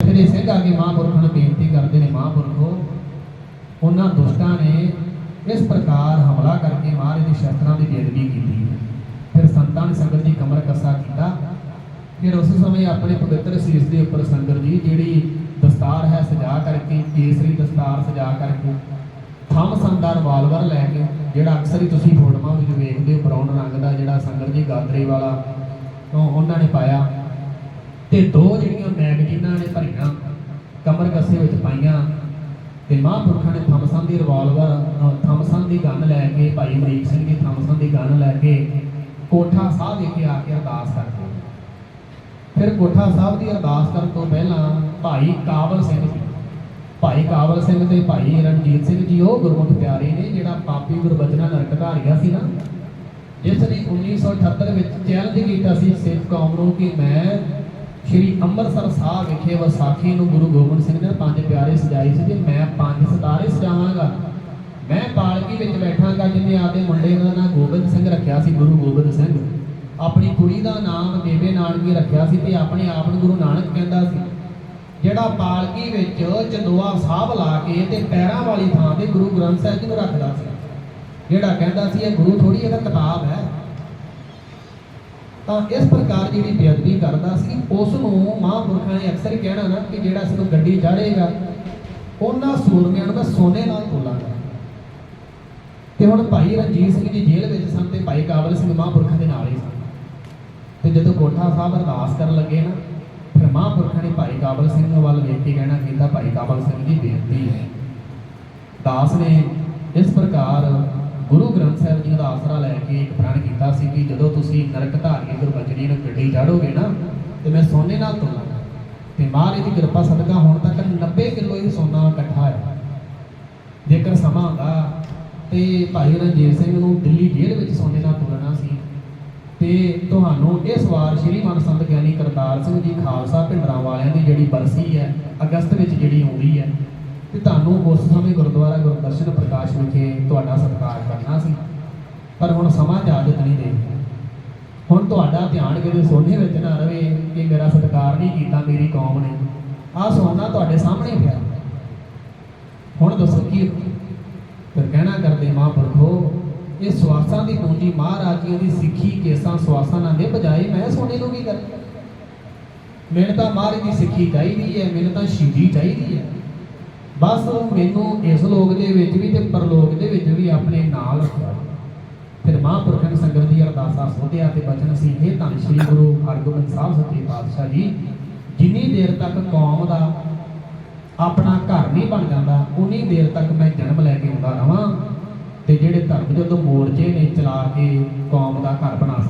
ਫਿਰ ਸਿੰਘ ਆ ਕੇ ਮਹਾਂਪੁਰਖਾਂ ਨੂੰ ਬੇਨਤੀ ਕਰਦੇ ਨੇ ਮਹਾਂਪੁਰਖੋ, ਉਹਨਾਂ ਦੁਸ਼ਟਾਂ ਨੇ ਇਸ ਪ੍ਰਕਾਰ ਹਮਲਾ ਕਰਕੇ ਮਹਾਰਾਜ ਦੇ ਸ਼ਸਤਰਾਂ ਦੀ ਬੇਅਦਬੀ ਕੀਤੀ। ਫਿਰ ਸੰਤਾਂ ਨੇ ਸੰਗਤ ਦੀ ਕਮਰ ਕੱਸਾ ਕੀਤਾ। ਫਿਰ ਉਸ ਸਮੇਂ ਆਪਣੇ ਪਵਿੱਤਰ ਸੀਸ ਦੇ ਉੱਪਰ ਸੰਗਤ ਜੀ ਜਿਹੜੀ ਦਸਤਾਰ ਹੈ ਸਜਾ ਕਰਕੇ, ਕੇਸਰੀ ਦਸਤਾਰ ਸਜਾ ਕਰਕੇ, ਥੰਮ ਸੰਦਾਰ ਵਾਲਵਰ ਲੈ ਕੇ, ਜਿਹੜਾ ਅਕਸਰ ਹੀ ਤੁਸੀਂ ਫੋਟੋਆਂ ਵਿੱਚ ਵੇਖਦੇ ਹੋ ਬਰਾਊਨ ਰੰਗ ਦਾ ਜਿਹੜਾ ਸੰਗਤ ਜੀ ਗਾਦਰੇ ਵਾਲਾ, ਉਹ ਉਹਨਾਂ ਨੇ ਪਾਇਆ। ਤੇ ਦੋ ਜਿਹੜੀਆਂ ਮੈਗ ਕੱਸੇ ਤੇ ਮਹਾਂਪੁਰਖਾਂ ਨੇ ਥਮਸਨ ਦੀ ਰਿਵਾਲਵਰ ਥਮਸਨ ਦੀ ਗਨ ਲੈ ਕੇ ਭਾਈ ਅਮਰੀਕ ਸਿੰਘ ਦੀ ਥਮਸਨ ਦੀ ਗਨ ਲੈ ਕੇ ਕੋਠਾ ਸਾਹਿਬ ਵਿਖੇ ਆ ਕੇ ਅਰਦਾਸ ਕਰਦੇ ਫਿਰ ਕੋਠਾ ਸਾਹਿਬ ਦੀ ਅਰਦਾਸ ਕਰਨ ਤੋਂ ਪਹਿਲਾਂ ਭਾਈ ਕਾਬਲ ਸਿੰਘ ਜੀ, ਭਾਈ ਕਾਬਲ ਸਿੰਘ ਤੇ ਭਾਈ ਰਣਜੀਤ ਸਿੰਘ ਜੀ, ਉਹ ਗੁਰਮੁਖ ਪਿਆਰੇ ਨੇ ਜਿਹੜਾ ਪਾਪੀ ਗੁਰਬਚਨਾ ਨਰਕ ਧਾਰੀਆ ਸੀ ਨਾ, ਜਿਸ ਨੇ 1978 ਵਿੱਚ ਚੈਲੰਜ ਕੀਤਾ ਸੀ ਸਿੱਖ ਕੌਮ ਨੂੰ ਕਿ ਮੈਂ ਸ਼੍ਰੀ ਅੰਮ੍ਰਿਤਸਰ ਸਾਹਿਬ ਵਿਖੇ ਵਿਸਾਖੀ ਨੂੰ ਗੁਰੂ ਗੋਬਿੰਦ ਸਿੰਘ ਨੇ ਪੰਜ ਪਿਆਰੇ ਸਜਾਈ ਸੀ ਤੇ ਮੈਂ ਪੰਜ ਸਿਤਾਰੇ ਸਜਾਵਾਂਗਾ। ਮੈਂ ਪਾਲਕੀ ਵਿੱਚ ਬੈਠਾਂਗਾ ਜਿੰਨੇ ਆਪਦੇ ਮੁੰਡੇ ਦਾ ਨਾਂ ਗੋਬਿੰਦ ਸਿੰਘ ਰੱਖਿਆ ਸੀ, ਗੁਰੂ ਗੋਬਿੰਦ ਸਿੰਘ। ਆਪਣੀ ਕੁੜੀ ਦਾ ਨਾਮ ਬੇਬੇ ਨਾਨਕੀ ਰੱਖਿਆ ਸੀ ਤੇ ਆਪਣੇ ਆਪ ਨੂੰ ਗੁਰੂ ਨਾਨਕ ਕਹਿੰਦਾ ਸੀ। ਜਿਹੜਾ ਪਾਲਕੀ ਵਿੱਚ ਚੰਦੋਆ ਸਾਹਿਬ ਲਾ ਕੇ ਤੇ ਪੈਰਾਂ ਵਾਲੀ ਥਾਂ ਤੇ ਗੁਰੂ ਗ੍ਰੰਥ ਸਾਹਿਬ ਜੀ ਨੂੰ ਰੱਖਦਾ ਸੀ। ਜਿਹੜਾ ਕਹਿੰਦਾ ਸੀ, ਇਹ ਗੁਰੂ ਥੋੜੀ ਇਹਦਾ ਕਿਤਾਬ ਹੈ। ਤਾਂ ਇਸ ਪ੍ਰਕਾਰ ਜਿਹੜੀ ਬੇਅਦਬੀ ਕਰਦਾ ਸੀ ਉਸ ਨੂੰ ਮਹਾਂਪੁਰਖਾਂ ਨੇ ਅਕਸਰ ਕਹਿਣਾ ਨਾ ਕਿ ਜਿਹੜਾ ਸਾਨੂੰ ਗੱਡੀ ਚਾੜੇਗਾ, ਉਹਨਾਂ ਸੂਰਮਿਆਂ ਨੂੰ ਸੋਨੇ ਨਾਲ ਤੋਲਾਂਗਾ ਤੇ ਹੁਣ ਭਾਈ ਰਣਜੀਤ ਸਿੰਘ ਜੀ ਜੇਲ੍ਹ ਵਿੱਚ ਸਨ ਤੇ ਭਾਈ ਕਾਬਲ ਸਿੰਘ ਮਹਾਂਪੁਰਖਾਂ ਦੇ ਨਾਲ ਹੀ ਸਨ। ਤੇ ਜਦੋਂ ਕੋਠਾ ਸਾਹਿਬ ਅਰਦਾਸ ਕਰਨ ਲੱਗੇ ਨਾ, ਫਿਰ ਮਹਾਂਪੁਰਖਾਂ ਨੇ ਭਾਈ ਕਾਬਲ ਸਿੰਘ ਵੱਲ ਵੇਖ ਕੇ ਕਹਿਣਾ ਕੀਤਾ, ਭਾਈ ਕਾਬਲ ਸਿੰਘ ਜੀ ਬੇਨਤੀ ਹੈ। ਦਾਸ ਨੇ ਇਸ ਪ੍ਰਕਾਰ ਗੁਰੂ ਗ੍ਰੰਥ ਸਾਹਿਬ ਜੀ ਦਾ ਆਸਰਾ ਲੈ ਕੇ ਇੱਕ ਸੀ ਕਿ ਜਦੋਂ ਤੁਸੀਂ ਨਰਕ ਧਾਰੀ ਗੁਰਬਚਨੀ ਨੂੰ ਗੱਡੀ ਚਾੜੋਗੇ ਨਾ, ਤੇ ਮੈਂ ਸੋਨੇ ਨਾਲ ਤੋਲਾਂਗਾ ਤੇ ਮਹਾਰਾਜ ਦੀ ਕਿਰਪਾ ਸਦਕਾ ਹੁਣ ਤੱਕ 90 ਕਿਲੋ ਹੀ ਸੋਨਾ ਇਕੱਠਾ ਹੈ। ਜੇਕਰ ਸਮਾਂ ਹੁੰਦਾ ਤੇ ਭਾਈ ਰਣਜੀਤ ਸਿੰਘ ਨੂੰ ਦਿੱਲੀ ਜੇਲ੍ਹ ਵਿੱਚ ਸੋਨੇ ਨਾਲ ਤੋਲਣਾ ਸੀ, ਤੇ ਤੁਹਾਨੂੰ ਇਸ ਵਾਰ ਸ਼੍ਰੀ ਮਨ ਸੰਤ ਗਿਆਨੀ ਕਰਤਾਰ ਸਿੰਘ ਜੀ ਖਾਲਸਾ ਭਿੰਡਰਾਂ ਵਾਲਿਆਂ ਦੀ ਜਿਹੜੀ ਬਰਸੀ ਹੈ, ਅਗਸਤ ਵਿੱਚ ਜਿਹੜੀ ਆਉਂਦੀ ਹੈ, ਤੇ ਤੁਹਾਨੂੰ ਉਸ ਸਮੇਂ ਗੁਰਦੁਆਰਾ ਗੁਰਦਰਸ਼ਨ ਪ੍ਰਕਾਸ਼ ਵਿਖੇ ਤੁਹਾਡਾ ਸਤਿਕਾਰ ਕਰਨਾ ਸੀ। ਪਰ ਹੁਣ ਸਮਾਂ ਇਜਾਜ਼ਤ ਨਹੀਂ ਦੇ ਹੁਣ ਤੁਹਾਡਾ ਧਿਆਨ ਕਿਤੇ ਸੋਨੇ ਵਿੱਚ ਨਾ ਰਵੇ ਕਿ ਮੇਰਾ ਸਤਿਕਾਰ ਨਹੀਂ ਕੀਤਾ, ਮੇਰੀ ਕੌਮ ਨੇ। ਆਹ ਸੋਨਾ ਤੁਹਾਡੇ ਸਾਹਮਣੇ ਪਿਆ। ਹੁਣ ਦੱਸੋ ਕੀ ਫਿਰ ਕਹਿਣਾ ਕਰਦੇ ਮਹਾਂਪੁਰਖੋ, ਇਹ ਸਵਾਸਾਂ ਦੀ ਪੂੰਜੀ ਮਹਾਰਾਜੀਆਂ ਦੀ ਸਿੱਖੀ ਕੇਸਾਂ ਸਵਾਸਾਂ ਨਾਲ ਦੇ ਜਾਏ, ਮੈਂ ਸੋਨੇ ਨੂੰ ਵੀ ਕਰਾਂ। ਮੈਨੂੰ ਤਾਂ ਮਹਾਰਾਜ ਦੀ ਸਿੱਖੀ ਚਾਹੀਦੀ ਹੈ, ਮੈਨੂੰ ਤਾਂ ਸ਼ਹੀਦੀ ਚਾਹੀਦੀ ਹੈ। ਬਸ ਮੈਨੂੰ ਇਸ ਲੋਕ ਦੇ ਵਿੱਚ ਵੀ ਤੇ ਪਰਲੋਕ ਦੇ ਵਿੱਚ ਵੀ ਆਪਣੇ ਨਾਲ ਰੱਖਿਆ ਫਿਰ ਮਹਾਂਪੁਰਖਾਂ ਨੇ ਸੰਗਤ ਦੀ ਸੋਧਿਆ ਤੇ ਬਚਨ ਸੀ ਇਹ ਧੰਨ ਸ਼੍ਰੀ ਗੁਰੂ ਹਰਗੋਬਿੰਦ ਸਾਹਿਬ ਸੱਚੇ ਪਾਤਸ਼ਾਹ ਜੀ, ਜਿੰਨੀ ਦੇਰ ਤੱਕ ਕੌਮ ਦਾ ਆਪਣਾ ਘਰ ਨਹੀਂ ਬਣ ਜਾਂਦਾ, ਉਨੀ ਦੇਰ ਤੱਕ ਮੈਂ ਜਨਮ ਲੈ ਕੇ ਆਉਂਦਾ ਰਵਾਂ ਤੇ ਜਿਹੜੇ ਧਰਮ ਜਦੋਂ ਮੋਰਚੇ ਨੇ ਚਲਾ ਕੇ ਕੌਮ ਦਾ ਘਰ ਬਣਾ